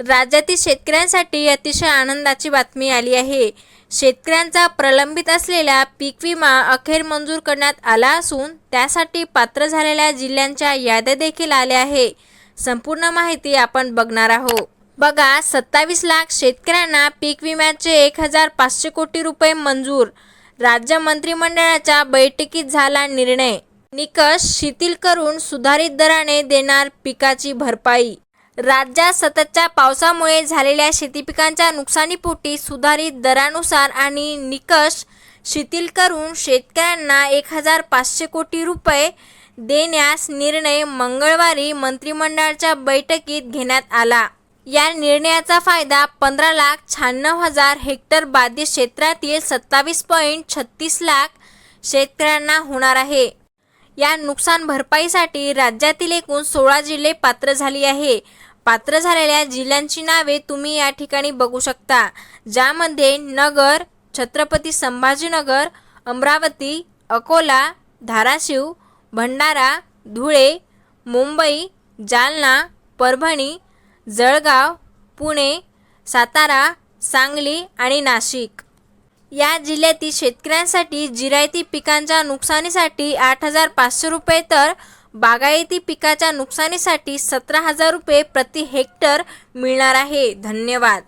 राज्यातील शेतकऱ्यांसाठी अतिशय आनंदाची बातमी आली आहे. शेतकऱ्यांचा प्रलंबित असलेला पीक विमा अखेर मंजूर करण्यात आला असून त्यासाठी पात्र झालेल्या जिल्ह्यांच्या याद्या देखील आल्या आहे. संपूर्ण माहिती आपण बघणार आहोत. बघा सत्तावीस लाख शेतकऱ्यांना पीक विम्याचे एक हजार पाचशे कोटी रुपये मंजूर. राज्य मंत्रिमंडळाच्या बैठकीत झाला निर्णय. निकष शिथिल करून सुधारित दराने देणार पिकाची भरपाई. राज्यात सततच्या पावसामुळे झालेल्या शेतीपिकांच्या नुकसानीपोटी सुधारित दरानुसार आणि निकष शिथिल करून शेतकऱ्यांना एक हजार पाचशे कोटी रुपये देण्यास निर्णय मंगळवारी मंत्रिमंडळाच्या बैठकीत घेण्यात आला. या निर्णयाचा फायदा पंधरा लाख शहाण्णव हजार हेक्टर बाधित क्षेत्रातील सत्तावीस पॉईंट छत्तीस लाख शेतकऱ्यांना होणार आहे. या नुकसान भरपाईसाठी राज्यातील एकूण सोळा जिल्हे पात्र झाली आहे. पात्र झालेल्या जिल्ह्यांची नावे तुम्ही या ठिकाणी बघू शकता. ज्यामध्ये नगर छत्रपती संभाजीनगर अमरावती अकोला धाराशिव भंडारा धुळे मुंबई जालना परभणी जळगाव पुणे सातारा सांगली आणि नाशिक. या जिल्ह्यातील शेतकऱ्यांसाठी जिरायती पिकांच्या नुकसानीसाठी आठ हजार पाचशे रुपये तर बागायती पिकाच्या नुकसानीसाठी सतरा हजार रुपये प्रति हेक्टर मिळणार आहे. धन्यवाद.